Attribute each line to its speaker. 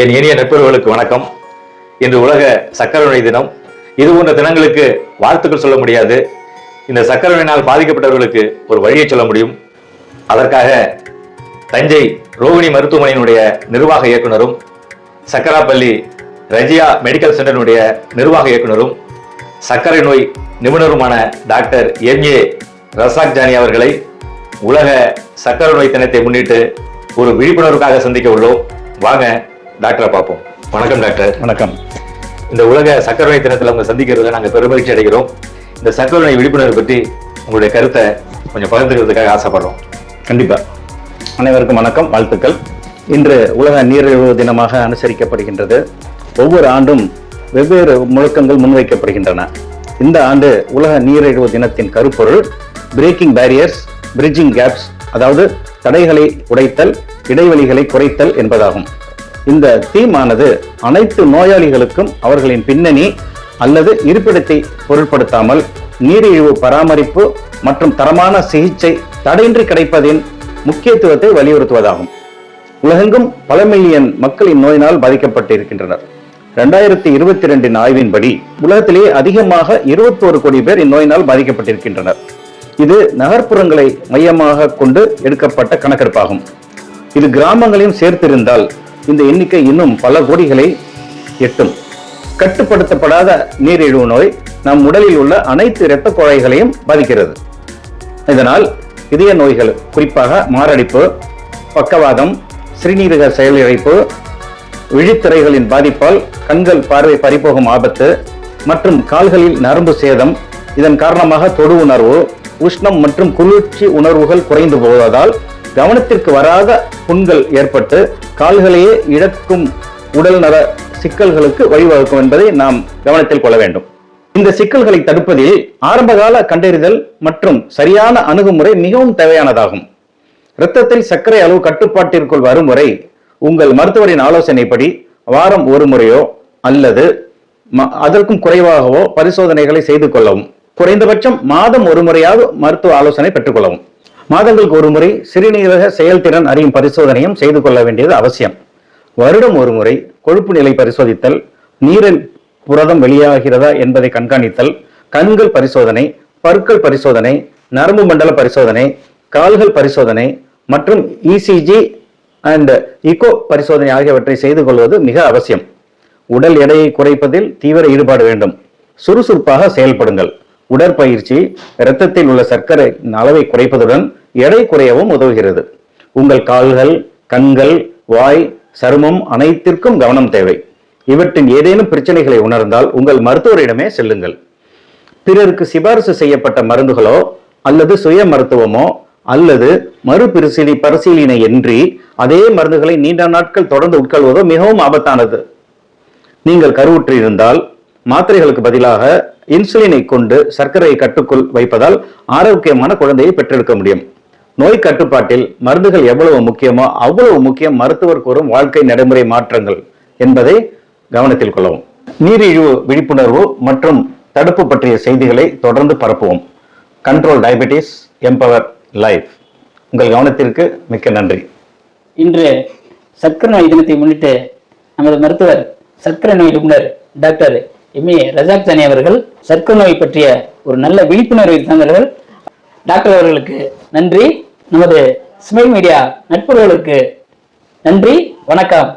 Speaker 1: என் இனிய நட்பர்களுக்கு வணக்கம். இன்று உலக சக்கரை நோய் தினம். இது போன்ற தினங்களுக்கு வாழ்த்துக்கள் சொல்ல முடியாது. இந்த சக்கரை நோயினால் பாதிக்கப்பட்டவர்களுக்கு ஒரு வழியை சொல்ல முடியும். அதற்காக தஞ்சை ரோகிணி மருத்துவமனையினுடைய நிர்வாக இயக்குனரும் சக்கராப்பள்ளி ரஜியா மெடிக்கல் சென்டரினுடைய நிர்வாக இயக்குனரும் சர்க்கரை நோய் நிபுணருமான doctor M. A. Razak Johnny அவர்களை உலக சர்க்கரை நோய் தினத்தை முன்னிட்டு ஒரு விழிப்புணர்வுக்காக சந்திக்க உள்ளோம். வாங்க டாக்டரை பார்ப்போம். வணக்கம் டாக்டர்.
Speaker 2: வணக்கம்.
Speaker 1: இந்த உலக சர்க்கரை நோய் தினத்தில் உங்க சந்திக்கிறதுல நாங்கள் பெருமகிழ்ச்சி அடைகிறோம். இந்த சர்க்கரை நோய் விழிப்புணர்வு பற்றி உங்களுடைய கருத்தை கொஞ்சம் பகிர்ந்துக்கிறதுக்காக ஆசைப்படுறோம்.
Speaker 2: கண்டிப்பா. அனைவருக்கும் வணக்கம் வாழ்த்துக்கள். இன்று உலக நீரிழிவு தினமாக அனுசரிக்கப்படுகின்றது. ஒவ்வொரு ஆண்டும் வெவ்வேறு முழக்கங்கள் முன்வைக்கப்படுகின்றன. இந்த ஆண்டு உலக நீரிழிவு தினத்தின் கருப்பொருள் பிரேக்கிங் பேரியர்ஸ் பிரிட்ஜிங் கேப்ஸ் அதாவது தடைகளை உடைத்தல் இடைவெளிகளை குறைத்தல் என்பதாகும். இந்த தீமானது அனைத்து நோயாளிகளுக்கும் அவர்களின் பின்னணி அல்லது இருப்பிடத்தை பொருட்படுத்தாமல் நீரிழிவு பராமரிப்பு மற்றும் தரமான சிகிச்சை தடையின்றி கிடைப்பதின் முக்கியத்துவத்தை வலியுறுத்துவதாகும். உலகெங்கும் பல மில்லியன் மக்கள் இந்நோயினால் பாதிக்கப்பட்டிருக்கின்றனர். இரண்டாயிரத்தி இருபத்தி ரெண்டின் ஆய்வின்படி உலகத்திலேயே அதிகமாக இருபத்தோரு கோடி பேர் இந்நோயினால் பாதிக்கப்பட்டிருக்கின்றனர். இது நகர்ப்புறங்களை மையமாக கொண்டு எடுக்கப்பட்ட கணக்கெடுப்பாகும். இது கிராமங்களையும் சேர்த்திருந்தால் இந்த எண்ணிக்கை இன்னும் பல கோடிகளை எட்டும். கட்டுப்படுத்தப்படாத நீரிழிவு நோய் நம் உடலில் உள்ள அனைத்து இரத்த குழாய்களையும் பாதிக்கிறது. இதனால் இதய நோய்கள் குறிப்பாக மாரடைப்பு பக்கவாதம் சிறுநீரக செயலிழப்பு விழித்திரைகளின் பாதிப்பால் கண்கள் பார்வை பறிபோகும் ஆபத்து மற்றும் கால்களில் நரம்பு சேதம் இதன் காரணமாக தொடு உணர்வு உஷ்ணம் மற்றும் குளிர்ச்சி உணர்வுகள் குறைந்து போவதால் கவனத்திற்கு வராத புண்கள் ஏற்பட்டு கால்களையே இழக்கும் உடல் நல சிக்கல்களுக்கு வழிவகுக்கும் என்பதை நாம் கவனத்தில் கொள்ள வேண்டும். இந்த சிக்கல்களை தடுப்பதில் ஆரம்பகால கண்டறிதல் மற்றும் சரியான அணுகுமுறை மிகவும் தேவையானதாகும். இரத்தத்தில் சர்க்கரை அளவு கட்டுப்பாட்டிற்குள் வரும் வரை உங்கள் மருத்துவரின் ஆலோசனைப்படி வாரம் ஒரு முறையோ அல்லது அதற்கும் குறைவாகவோ பரிசோதனைகளை செய்து கொள்ளவும். குறைந்தபட்சம் மாதம் ஒரு முறையாவது மருத்துவ ஆலோசனை பெற்றுக்கொள்ளவும் மாதங்களுக்கு ஒருமுறை சிறுநீரக செயல்திறன் அறியும் பரிசோதனையும் செய்து கொள்ள வேண்டியது அவசியம். வருடம் ஒரு முறை கொழுப்பு நிலை பரிசோதித்தல் நீரில் புரதம் வெளியாகிறதா என்பதை கண்காணித்தல் கண்கள் பரிசோதனை பற்கள் பரிசோதனை நரம்பு மண்டல பரிசோதனை கால்கள் பரிசோதனை மற்றும் இசிஜி அண்ட் இகோ பரிசோதனை ஆகியவற்றை செய்து கொள்வது மிக அவசியம். உடல் எடையை குறைப்பதில் தீவிர ஈடுபாடு வேண்டும். சுறுசுறுப்பாக செயல்படுங்கள். உடற்பயிற்சி இரத்தத்தில் உள்ள சர்க்கரை அளவை குறைப்பதுடன் எடை குறையவும் உதவுகிறது. உங்கள் கால்கள் கண்கள் வாய் சருமம் அனைத்திற்கும் கவனம் தேவை. இவற்றின் ஏதேனும் பிரச்சனைகளை உணர்ந்தால் உங்கள் மருத்துவரிடமே செல்லுங்கள். பிறருக்கு சிபாரிசு செய்யப்பட்ட மருந்துகளோ அல்லது சுய மருத்துவமோ அல்லது மறுபரிசீலி பரிசீலனை இன்றி அதே மருந்துகளை நீண்ட நாட்கள் தொடர்ந்து உட்கொள்வதோ மிகவும் ஆபத்தானது. நீங்கள் கருவுற்று இருந்தால் மாத்திரைகளுக்கு பதிலாக இன்சுலினை கொண்டு சர்க்கரையை கட்டுக்குள் வைப்பதால் ஆரோக்கியமான குழந்தையை பெற்றெடுக்க முடியும். நோய் கட்டுப்பாட்டில் மருந்துகள் எவ்வளவு முக்கியமோ அவ்வளவு முக்கியம் மருத்துவர் கூறும் வாழ்க்கை நடைமுறை மாற்றங்கள் என்பதை கவனத்தில் கொள்ளவும். நீரிழிவு விழிப்புணர்வு மற்றும் தடுப்பு பற்றிய செய்திகளை தொடர்ந்து பரப்புவோம். கண்ட்ரோல் டயபெட்டிஸ் எம்பவர் லைஃப் உங்கள் கவனத்திற்கு மிக்க நன்றி.
Speaker 3: இன்று சர்க்கரை நோய் தினத்தை முன்னிட்டு நமது மருத்துவர் சர்க்கரை நோய் நிபுணர் doctor M. A. Razak Sani அவர்கள் சர்க்கரை நோய் பற்றிய ஒரு நல்ல விழிப்புணர்வை தந்தார்கள் டாக்டர் அவர்களுக்கு நன்றி. நமது ஸ்மைல் மீடியா நட்புறவுகளுக்கு நன்றி வணக்கம்.